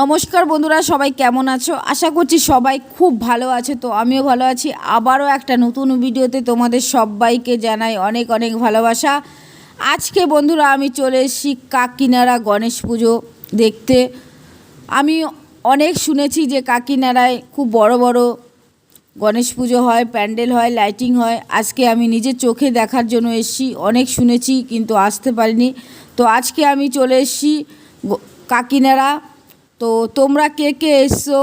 নমস্কার বন্ধুরা, সবাই কেমন আছো? আশা করছি সবাই খুব ভালো আছে, তো আমিও ভালো আছি। আবারও একটা নতুন ভিডিওতে তোমাদের সবাইকে জানাই অনেক অনেক ভালোবাসা। আজকে বন্ধুরা, আমি চলে এসেছি কাকিনাড়া গণেশ পুজো দেখতে। আমি অনেক শুনেছি যে কাকিনাড়ায় খুব বড় বড় গণেশ পুজো হয়, প্যান্ডেল হয়, লাইটিং হয়। আজকে আমি নিজের চোখে দেখার জন্য এসেছি, অনেক শুনেছি কিন্তু আসতে পারিনি। তো আজকে আমি চলে এসেছি কাকিনাড়া তো তোমরা কে কে এসছো?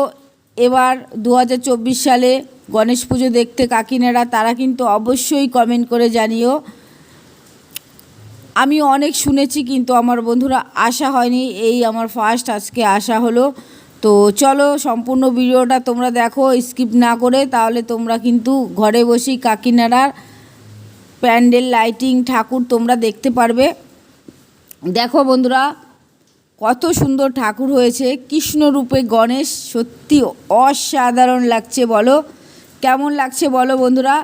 এবার দু হাজার চব্বিশ সালে গণেশ পুজো দেখতে কাকিনাড়া তারা কিন্তু অবশ্যই কমেন্ট করে জানিও। আমি অনেক শুনেছি কিন্তু আমার বন্ধুরা আসা হয়নি, এই আমার ফার্স্ট আজকে আসা হলো। তো চলো সম্পূর্ণ ভিডিওটা তোমরা দেখো স্কিপ না করে, তাহলে তোমরা কিন্তু ঘরে বসেই কাকিনাড়ার প্যান্ডেল লাইটিং ঠাকুর তোমরা দেখতে পারবে। দেখো বন্ধুরা কত সুন্দর ঠাকুর হয়েছে। কৃষ্ণরূপে গণেশ সত্যি অসাধারণ লাগছে বলো। কেমন লাগছে বলো বন্ধুরা?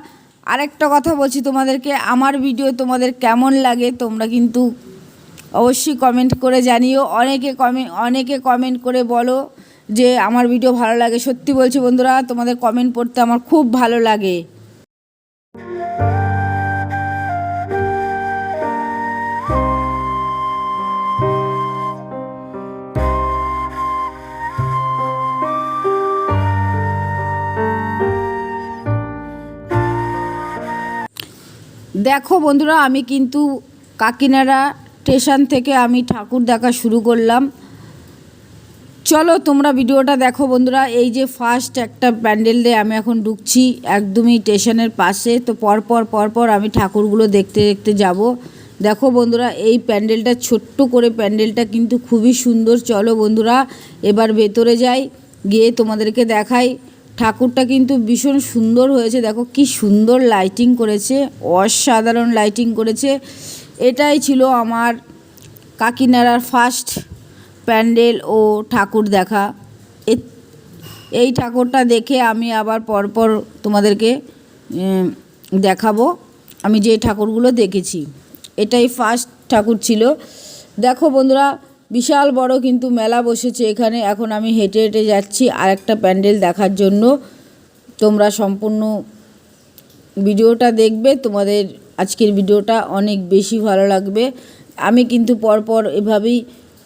আরেকটা কথা বলছি তোমাদেরকে, আমার ভিডিও তোমাদের কেমন লাগে তোমরা কিন্তু অবশ্যই কমেন্ট করে জানিও। অনেকে কমেন্ট অনেকে কমেন্ট করে বলো যে আমার ভিডিও ভালো লাগে। সত্যি বলছি বন্ধুরা, তোমাদের কমেন্ট পড়তে আমার খুব ভালো লাগে। দেখো বন্ধুরা, আমি কিন্তু কাকিনাড়া স্টেশন থেকে আমি ঠাকুর দেখা শুরু করলাম। চলো তোমরা ভিডিওটা দেখো বন্ধুরা, এই যে ফার্স্ট একটা প্যান্ডেল দিয়ে আমি এখন ঢুকছি একদমই স্টেশনের পাশে। তো পরপর পরপর আমি ঠাকুরগুলো দেখতে দেখতে যাব। দেখো বন্ধুরা, এই প্যান্ডেলটা, ছোট্ট করে প্যান্ডেলটা কিন্তু খুবই সুন্দর। চলো বন্ধুরা, এবার ভেতরে যাই, গিয়ে তোমাদেরকে দেখাই। ঠাকুরটা কিন্তু ভীষণ সুন্দর হয়েছে। দেখো কি সুন্দর লাইটিং করেছে, অসাধারণ লাইটিং করেছে। এটাই ছিল আমার কাকিনাড়ার ফার্স্ট প্যান্ডেল ও ঠাকুর দেখা। এই ঠাকুরটা দেখে আমি আবার পরপর তোমাদেরকে দেখাবো। আমি যে ঠাকুরগুলো দেখেছি, এটাই ফার্স্ট ঠাকুর ছিল। দেখো বন্ধুরা বিশাল বড় কিন্তু মেলা বসেছে এখানে। এখন আমি হেঁটে হেঁটে যাচ্ছি আর একটা প্যান্ডেল দেখার জন্য। তোমরা সম্পূর্ণ ভিডিওটা দেখবে। তোমাদের আজকের ভিডিওটা অনেক বেশি ভালো লাগবে। আমি কিন্তু পরপর এভাবেই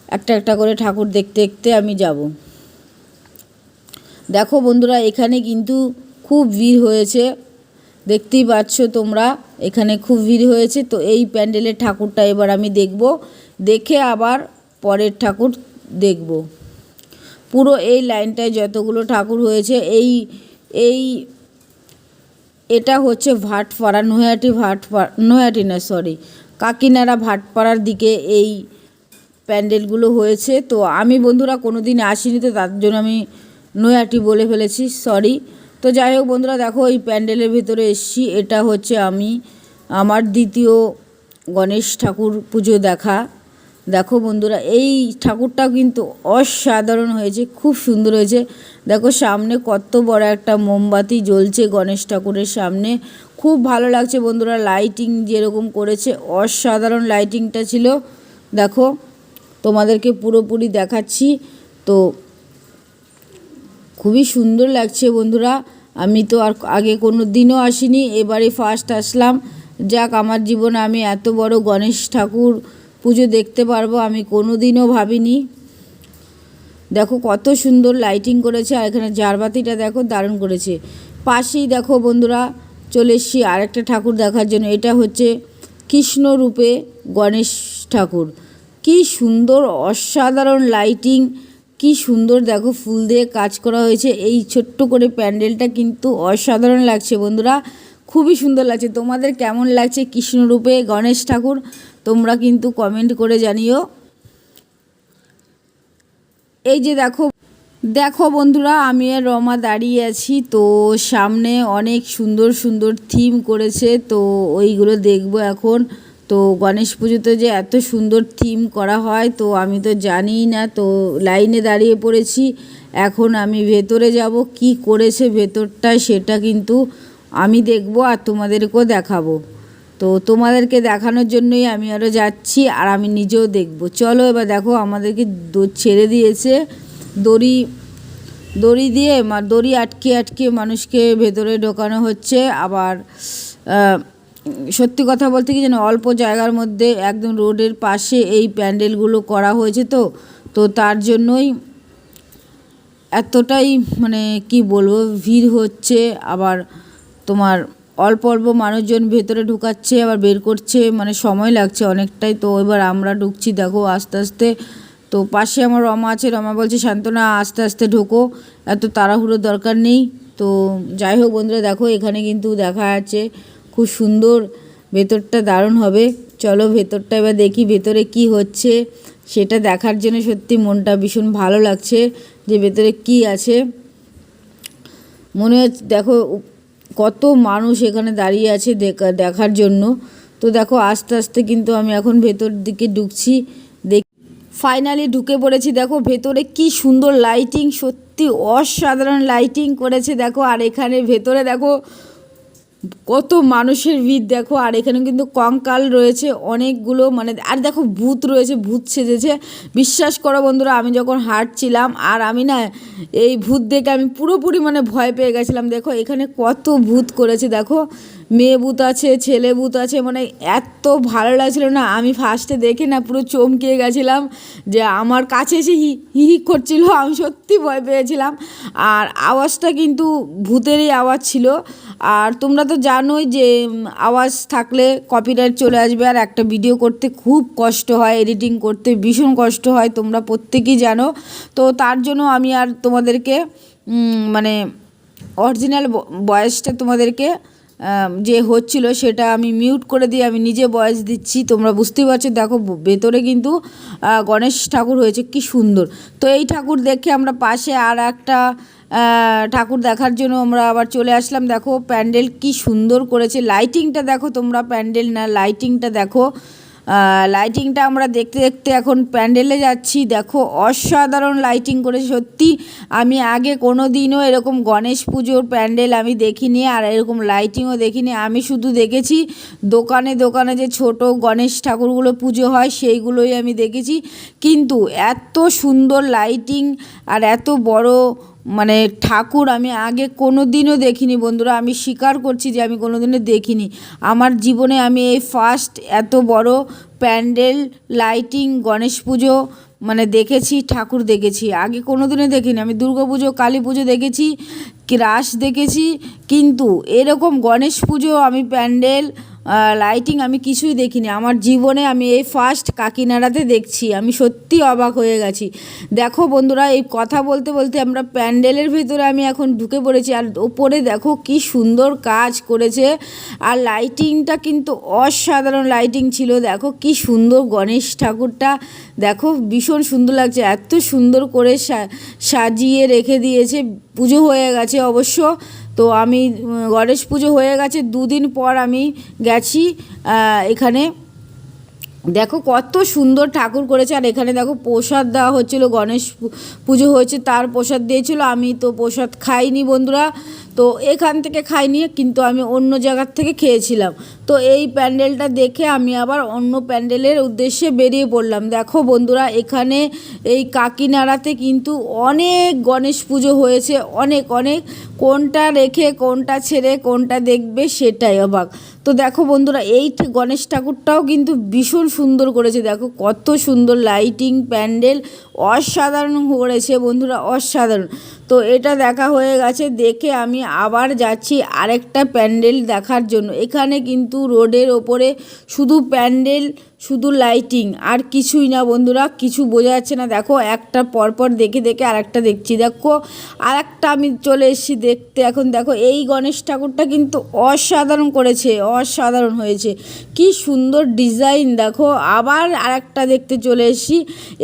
একটা একটা করে ঠাকুর দেখতে দেখতে আমি যাব। দেখো বন্ধুরা, এখানে কিন্তু খুব ভিড় হয়েছে। দেখতেই পাচ্ছ তোমরা, এখানে খুব ভিড় হয়েছে। তো এই প্যান্ডেলের ঠাকুরটা এবার আমি দেখব। দেখে আবার পরের ঠাকুর দেখব। পুরো এই লাইনটায় যতগুলো ঠাকুর হয়েছে, এই এই, এটা হচ্ছে ভাটপাড়া, নৈহাটি ভাটপাড়া, নৈহাটি না সরি কাকিনাড়া ভাটপাড়ার দিকে এই প্যান্ডেলগুলো হয়েছে। তো আমি বন্ধুরা কোনো দিন আসিনি, তো তার জন্য আমি নৈহাটি বলে ফেলেছি সরি তো যাই হোক বন্ধুরা, দেখো এই প্যান্ডেলের ভেতরে এসছি। এটা হচ্ছে আমি, আমার দ্বিতীয় গণেশ ঠাকুর পুজো দেখা। দেখো বন্ধুরা, এই ঠাকুরটা কিন্তু অসাধারণ হয়েছে, খুব সুন্দর হয়েছে। দেখো সামনে কত বড় একটা মোমবাতি জ্বলছে গণেশ ঠাকুরের সামনে। খুব ভালো লাগছে বন্ধুরা লাইটিং যেরকম করেছে, অসাধারণ লাইটিংটা ছিল। দেখো, তোমাদেরকে পুরোপুরি দেখাচ্ছি। তো খুবই সুন্দর লাগছে বন্ধুরা, আমি তো আর আগে কোনো দিনও আসিনি, এবারে ফার্স্ট আসলাম। যাক, আমার জীবনে আমি এত বড় গণেশ ঠাকুর পুজো দেখতে পারব, আমি কোনো দিনও ভাবিনি। দেখো কত সুন্দর লাইটিং করেছে, আর এখানে জারবাতিটা দেখো দারুণ করেছে। পাশেই দেখো বন্ধুরা, চলে এসছি আরেকটা ঠাকুর দেখার জন্য, এটা হচ্ছে কৃষ্ণ রূপে গণেশ ঠাকুর। কি সুন্দর, অসাধারণ লাইটিং কি সুন্দর দেখো ফুল দিয়ে কাজ করা হয়েছে। এই ছোট্ট করে প্যান্ডেলটা কিন্তু অসাধারণ লাগছে বন্ধুরা, খুবই সুন্দর লাগছে। তোমাদের কেমন লাগছে কৃষ্ণরূপে গণেশ ঠাকুর? তোমরা কিন্তু কমেন্ট করে জানিও। এই যে দেখো দেখো বন্ধুরা, আমি আর রমা দাঁড়িয়ে আছি, তো সামনে অনেক সুন্দর সুন্দর থিম করেছে, তো ওইগুলো দেখব এখন। তো গণেশ পুজোতে যে এত সুন্দর থিম করা হয়, তো আমি তো জানিই না, তো লাইনে দাঁড়িয়ে পড়েছি। এখন আমি ভেতরে যাব, কি করেছে ভেতরটায় সেটা কিন্তু আমি দেখব আর তোমাদেরকেও দেখাবো। তো তোমাদেরকে দেখানোর জন্যই আমি আরও যাচ্ছি, আর আমি নিজেও দেখব। চলো এবার দেখো আমাদেরকে ছেড়ে দিয়েছে। দড়ি দড়ি দিয়ে দড়ি আটকে আটকে মানুষকে ভেতরে ঢোকানো হচ্ছে। আবার সত্যি কথা বলতে কি যেন অল্প জায়গার মধ্যে একদম রোডের পাশে এই প্যান্ডেলগুলো করা হয়েছে তো। তো তার জন্যই এতটাই মানে কি বলব, ভিড় হচ্ছে। আবার তোমার অল্প অল্প মানুষজন ভেতরে ঢুকাচ্ছে, আবার বের করছে মানে সময় লাগছে অনেকটাই। তো এবার আমরা ঢুকছি, দেখো আস্তে আস্তে। তো পাশে আমার রমা আছে, রমা বলছে, শান্তনা, আস্তে আস্তে ঢোকো। এত তাড়াহুড়োর দরকার নেই। তো যাই হোক বন্ধুরা, দেখো এখানে কিন্তু দেখা আছে খুব সুন্দর, ভেতরটা দারুণ হবে। চলো ভেতরটা এবার দেখি ভেতরে কি হচ্ছে। সেটা দেখার জন্য সত্যি মনটা ভীষণ ভালো লাগছে যে ভেতরে কি আছে। মনে হচ্ছে, দেখো কত মানুষ এখানে দাঁড়িয়ে আছে দেখা- দেখার জন্য। তো দেখো, আস্তে আস্তে কিন্তু আমি এখন ভেতর দিকে ঢুকছি। দেখ ফাইনালি ঢুকে পড়েছি। দেখো, ভেতরে কি সুন্দর লাইটিং সত্যি অসাধারণ লাইটিং করেছে। দেখো, আর এখানে ভেতরে দেখো কত মানুষের ভিড়, দেখো। আর এখানে কিন্তু কঙ্কাল রয়েছে, অনেকগুলো মানে আর দেখো, ভূত রয়েছে, ভূত সেজেছে। বিশ্বাস করো বন্ধুরা, আমি যখন হাঁটছিলাম, আর আমি না, এই ভূত দেখে আমি পুরোপুরি মানে ভয় পেয়ে গেছিলাম। দেখো, এখানে কত ভূত করেছে, দেখো। মেয়ে ভূত আছে, ছেলে ভূত আছে মানে এত ভালো লাগছিল না। আমি ফার্স্টে দেখে না, পুরো চমকে গেছিলাম যে আমার কাছে এসে হি হি করছিল, আমি সত্যি ভয় পেয়েছিলাম। আর আওয়াজটা কিন্তু ভূতেরই আওয়াজ ছিল। আর তোমরা তো জানোই যে আওয়াজ থাকলে কপিরাইট চলে আসবে। আর একটা ভিডিও করতে খুব কষ্ট হয় এডিটিং করতে ভীষণ কষ্ট হয়, তোমরা প্রত্যেকেই জানো। তো তার জন্য আমি আর তোমাদেরকে মানে অরিজিনাল বয়সটা তোমাদেরকে যে হচ্ছিল সেটা আমি মিউট করে দিয়ে আমি নিজে বয়স দিচ্ছি, তোমরা বুঝতেই পারছ। দেখো ভেতরে কিন্তু গণেশ ঠাকুর হয়েছে, কি সুন্দর। তো এই ঠাকুর দেখে আমরা পাশে আর একটা ঠাকুর দেখার জন্য আমরা আবার চলে আসলাম। দেখো, প্যান্ডেল কি সুন্দর করেছে। লাইটিংটা দেখো তোমরা, প্যান্ডেল না লাইটিংটা দেখো। লাইটিংটা আমরা দেখতে দেখতে এখন প্যান্ডেলে যাচ্ছি। দেখো, অসাধারণ লাইটিং করে সত্যি। আমি আগে কোনো দিনও এরকম গণেশ পুজোর প্যান্ডেল আমি দেখিনি, আর এরকম লাইটিংও দেখিনি। আমি শুধু দেখেছি দোকানে দোকানে যে ছোট গণেশ ঠাকুরগুলো পুজো হয়, সেইগুলোই আমি দেখেছি। কিন্তু এত সুন্দর লাইটিং আর এত বড় মানে ঠাকুর আমি আগে কোনো দিনও দেখিনি বন্ধুরা, আমি স্বীকার করছি যে আমি কোনো দিনও দেখিনি। আমার জীবনে আমি এই ফার্স্ট এত বড় প্যান্ডেল লাইটিং গণেশ পুজো মানে দেখেছি, ঠাকুর দেখেছি। আগে কোনো দিনও দেখিনি। আমি দুর্গা পুজো, কালী পুজো দেখেছি রাস দেখেছি, কিন্তু এরকম গণেশ পুজো, আমি প্যান্ডেল লাইটিং আমি কিছুই দেখিনি। আমার জীবনে আমি এই ফার্স্ট কাকিনাড়াতে দেখছি। আমি সত্যি অবাক হয়ে গেছি। দেখো বন্ধুরা, এই কথা বলতে বলতে আমরা প্যান্ডেলের ভিতরে আমি এখন ঢুকে পড়েছি। আর ওপরে দেখো কি সুন্দর কাজ করেছে। আর লাইটিংটা কিন্তু অসাধারণ লাইটিং ছিল। দেখো কি সুন্দর গণেশ ঠাকুরটা। দেখো ভীষণ সুন্দর লাগছে। এত সুন্দর করে সাজিয়ে রেখে দিয়েছে। পুজো হয়ে গেছে অবশ্য। তো আমি গণেশ পুজো হয়ে গেছে, দুদিন পর আমি গেছি এখানে। দেখো কত সুন্দর ঠাকুর করেছে, আর এখানে দেখো প্রসাদ দেওয়া হচ্ছিল, গণেশ পুজো হয়েছে, তার প্রসাদ দিয়েছিল, আমি তো প্রসাদ খাইনি বন্ধুরা। তো এখান থেকে খাইনি, কিন্তু আমি অন্য জায়গার থেকে খেয়েছিলাম। তো এই প্যান্ডেলটা দেখে আমি আবার অন্য প্যান্ডেলের উদ্দেশ্যে বেরিয়ে পড়লাম। দেখো বন্ধুরা, এখানে এই কাকিনাড়াতে কিন্তু অনেক গণেশ পুজো হয়েছে, অনেক অনেক। কোনটা রেখে, কোনটা ছেড়ে, কোনটা দেখবে সেটাই অবাক। তো দেখো বন্ধুরা, এই গণেশ ঠাকুরটাও কিন্তু ভীষণ সুন্দর করেছে। দেখো কত সুন্দর লাইটিং প্যান্ডেল অসাধারণ করেছে বন্ধুরা, অসাধারণ। তো এটা দেখা হয়ে গেছে, দেখে আমি আবার যাচ্ছি আরেকটা প্যান্ডেল দেখার জন্য। এখানে কিন্তু রোডের ওপরে শুধু প্যান্ডেল শুধু লাইটিং আর কিছুই না বন্ধুরা, কিছু বোঝা যাচ্ছে না। দেখো, একটা পরপর দেখে দেখে আরেকটা দেখছি। দেখো, আরেকটা আমি চলে এসেছি দেখতে। এখন দেখো, এই গণেশ ঠাকুরটা কিন্তু অসাধারণ করেছে, অসাধারণ হয়েছে। কি সুন্দর ডিজাইন দেখো। আবার আরেকটা দেখতে চলে এসেছি।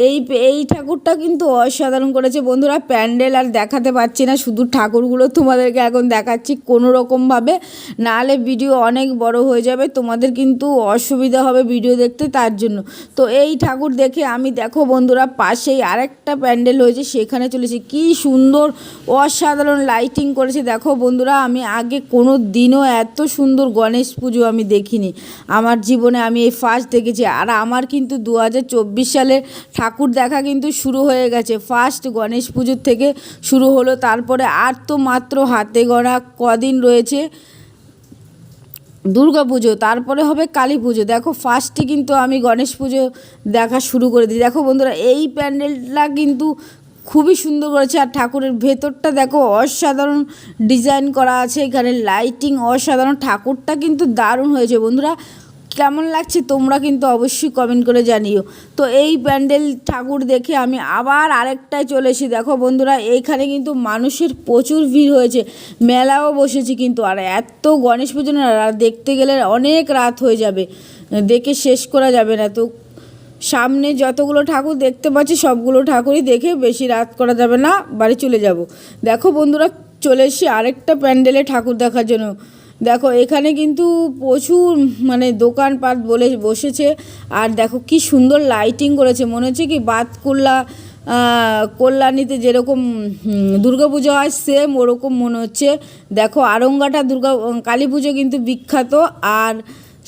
এই এই ঠাকুরটা কিন্তু অসাধারণ করেছে। বন্ধুরা, প্যান্ডেল আর দেখাতে পারছি না, শুধু ঠাকুরগুলো তোমাদেরকে এখন দেখাচ্ছি কোনো রকমভাবে নাহলে ভিডিও অনেক বড় হয়ে যাবে, তোমাদের কিন্তু অসুবিধা হবে ভিডিও দেখতে। তার জন্য। তো এই ঠাকুর দেখে আমি দেখো বন্ধুরা, পাশেই আরেকটা প্যান্ডেল হয়েছে, সেখানে চলেছি। কি সুন্দর, অসাধারণ লাইটিং করেছে। দেখো বন্ধুরা, আমি আগে কোনো দিনও এত সুন্দর গণেশ পুজো আমি দেখিনি। আমার জীবনে আমি এই ফার্স্ট দেখেছি। আর আমার কিন্তু দু হাজার চব্বিশ সালে ঠাকুর দেখা কিন্তু শুরু হয়ে গেছে। ফার্স্ট গণেশ পুজোর থেকে শুরু হলো। তারপরে আর তো মাত্র হাতে গড়া কদিন রয়েছে। দুর্গা পুজো, তারপরে হবে কালী পুজো। দেখো ফার্স্টে কিন্তু আমি গণেশ পুজো দেখা শুরু করে দিই। দেখো বন্ধুরা, এই প্যান্ডেলটা কিন্তু খুবই সুন্দর করেছে। আর ঠাকুরের ভেতরটা দেখো অসাধারণ ডিজাইন করা আছে। এখানে লাইটিং অসাধারণ। ঠাকুরটা কিন্তু দারুণ হয়েছে বন্ধুরা। কেমন লাগছে তোমরা কিন্তু অবশ্যই কমেন্ট করে জানিও। তো এই প্যান্ডেল ঠাকুর দেখে আমি আবার আরেকটায় চলে এসেছি। দেখো বন্ধুরা, এইখানে কিন্তু মানুষের প্রচুর ভিড় হয়েছে। মেলাও বসেছে কিন্তু, আর এত গণেশ পুজো দেখতে গেলে অনেক রাত হয়ে যাবে। দেখে শেষ করা যাবে না। তো সামনে যতগুলো ঠাকুর দেখতে পাচ্ছি, সবগুলো ঠাকুরই দেখে বেশি রাত করা যাবে না, বাড়ি চলে যাব। দেখো বন্ধুরা, চলে এসেছি আরেকটা প্যান্ডেলে ঠাকুর দেখার জন্য। দেখো, এখানে কিন্তু প্রচুর মানে দোকানপাট বলে বসেছে। আর দেখো কি সুন্দর লাইটিং করেছে। মনে হচ্ছে কি বাতকুল্লা কল্যাণীতে যেরকম পুজো হয় সেম ওরকম মনে হচ্ছে। দেখো, আরঙ্গাটা দুর্গা কালী পুজো কিন্তু বিখ্যাত। আর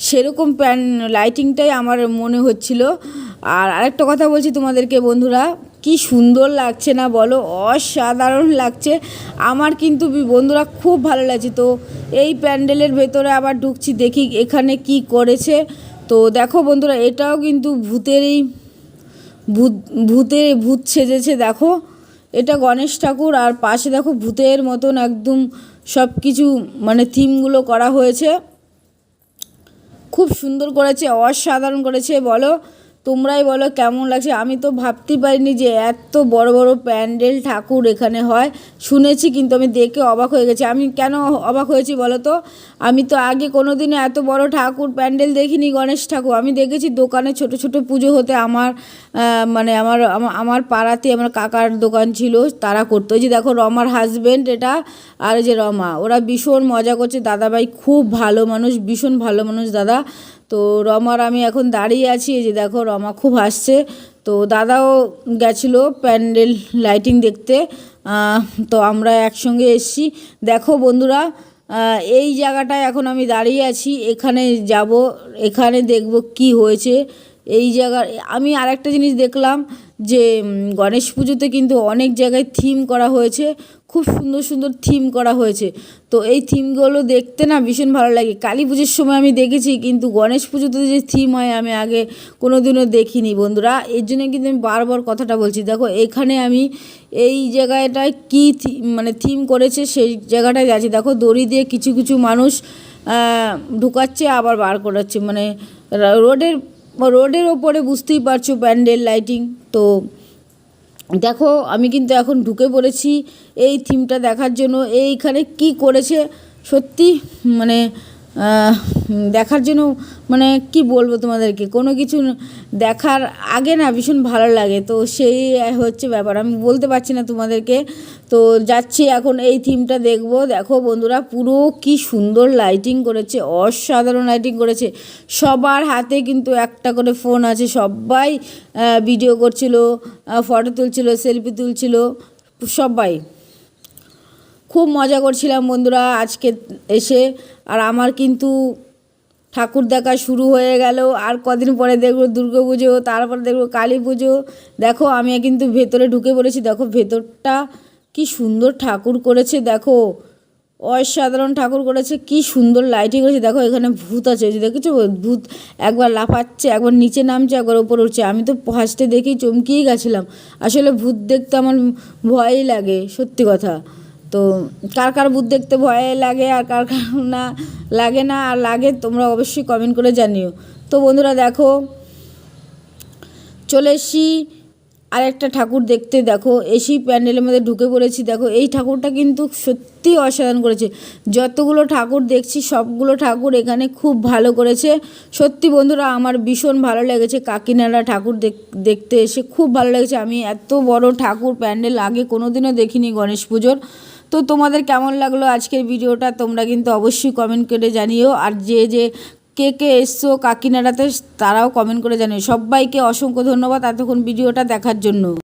সেরকম প্যান লাইটিংটাই আমার মনে হচ্ছিল। আর আরেকটা কথা বলছি তোমাদেরকে বন্ধুরা কি সুন্দর লাগছে না বলো? অসাধারণ লাগছে। আমার কিন্তু বন্ধুরা খুব ভালো লাগছে। তো এই প্যান্ডেলের ভেতরে আবার ঢুকছি, দেখি এখানে কি করেছে। তো দেখো বন্ধুরা, এটাও কিন্তু ভূতেরই ভূত ভূতে ভূত সেজেছে, দেখো। এটা গণেশ ঠাকুর, আর পাশে দেখো ভূতের মতন একদম সব কিছু মানে থিমগুলো করা হয়েছে। খুব সুন্দর করেছে, অসাধারণ করেছে, বলো। তোমরাই বলো কেমন লাগছে। আমি তো ভাবতেই পারিনি যে এত বড় বড় প্যান্ডেল ঠাকুর এখানে হয়। শুনেছি কিন্তু আমি দেখে অবাক হয়ে গেছি। আমি কেন অবাক হয়েছি বলো তো? আমি তো আগে কোনো দিনে এত বড় ঠাকুর প্যান্ডেল দেখিনি গণেশ ঠাকুর। আমি দেখেছি দোকানে ছোট ছোট পুজো হতে আমার মানে আমার আমার পাড়াতে আমার কাকার দোকান ছিল, তারা করতো। যে দেখো রমার হাজবেন্ড এটা, আর যে রমা, ওরা ভীষণ মজা করছে। দাদাভাই খুব ভালো মানুষ, ভীষণ ভালো মানুষ দাদা। তো রমার আমি এখন দাঁড়িয়ে আছি, এই যে দেখো রমা খুব হাসছে। তো দাদাও গেছিল প্যান্ডেল লাইটিং দেখতে তো আমরা একসঙ্গে এসছি। দেখো বন্ধুরা এই জায়গাটায় এখন আমি দাঁড়িয়ে আছি, এখানে যাব, এখানে দেখব কি হয়েছে। এই জায়গার, আমি আরেকটা জিনিস দেখলাম যে গণেশ পুজোতে কিন্তু অনেক জায়গায় থিম করা হয়েছে, খুব সুন্দর সুন্দর থিম করা হয়েছে। তো এই থিমগুলো দেখতে না ভীষণ ভালো লাগে। কালী পুজোর সময় আমি দেখেছি, কিন্তু গণেশ পুজোতে যে থিম হয়, আমি আগে কোনো দিনও দেখিনি বন্ধুরা। এর জন্য কিন্তু আমি বারবার কথাটা বলছি, দেখো এখানে আমি এই জায়গাটায় কী মানে থিম করেছে সেই জায়গাটায় যাচ্ছি। দেখো দড়ি দিয়ে কিছু কিছু মানুষ ঢুকাচ্ছে, আবার বার করাচ্ছে। মানে রোডের রোডের ওপরে বুঝতেই পারছ প্যান্ডেল লাইটিং। তো দেখো, আমি কিন্তু এখন ঢুকে পড়েছি এই থিমটা দেখার জন্য। এইখানে কি করেছে? সত্যি মানে দেখার জন্য মানে কি বলব তোমাদেরকে? কোনো কিছু দেখার আগে না ভীষণ ভালো লাগে। তো সেই হচ্ছে ব্যাপার। আমি বলতে পারছি না তোমাদেরকে। তো যাচ্ছি এখন এই থিমটা দেখব। দেখো বন্ধুরা, পুরো কি সুন্দর লাইটিং করেছে, অসাধারণ লাইটিং করেছে। সবার হাতে কিন্তু একটা করে ফোন আছে। সবাই ভিডিও করছিল ফটো তুলছিল সেলফি তুলছিল, সবাই। খুব মজা করছিলাম বন্ধুরা আজকে এসে। আর আমার কিন্তু ঠাকুর দেখা শুরু হয়ে গেল। আর কদিন পরে দেখব দুর্গা পুজো, তারপরে দেখব কালী পুজো। দেখো, আমি কিন্তু ভেতরে ঢুকে পড়েছি। দেখো, ভেতরটা কি সুন্দর ঠাকুর করেছে, দেখো। অসাধারণ ঠাকুর করেছে, কি সুন্দর লাইটিং করেছে। দেখো, এখানে ভূত আছে যে দেখেছ? ভূত একবার লাফাচ্ছে, একবার নিচে নামছে, একবার ওপরে উঠছে। আমি তো ফার্স্টে দেখেই চমকিয়ে গেছিলাম। আসলে ভূত দেখতে আমার ভয়ই লাগে, সত্যি কথা। তো কার কার ভূত দেখতে ভয় লাগে আর কার কার না লাগে না, আর লাগে তোমরা অবশ্যই কমেন্ট করে জানিও। তো বন্ধুরা দেখো, চলে এসি আর একটা ঠাকুর দেখতে। দেখো এসি প্যান্ডেলের মধ্যে ঢুকে পড়েছি। দেখো, এই ঠাকুরটা কিন্তু সত্যি অসাধারণ করেছে। যতগুলো ঠাকুর দেখছি, সবগুলো ঠাকুর এখানে খুব ভালো করেছে। সত্যি বন্ধুরা, আমার ভীষণ ভালো লেগেছে কাকিনাড়া ঠাকুর দেখ- দেখতে এসে। খুব ভালো লেগেছে। আমি এত বড় ঠাকুর প্যান্ডেল আগে কোনোদিনও দেখিনি গণেশ পুজোর। তো তোমাদের কেমন লাগল আজকের ভিডিওটা? তোমরা কিন্তু অবশ্যই কমেন্ট করে জানিও। আর যে যে, কে কে এসছো, কাকিনাড়াতে, তারাও কমেন্ট করে জানিও। সবাইকে অসংখ্য ধন্যবাদ এতক্ষণ ভিডিওটা দেখার জন্য।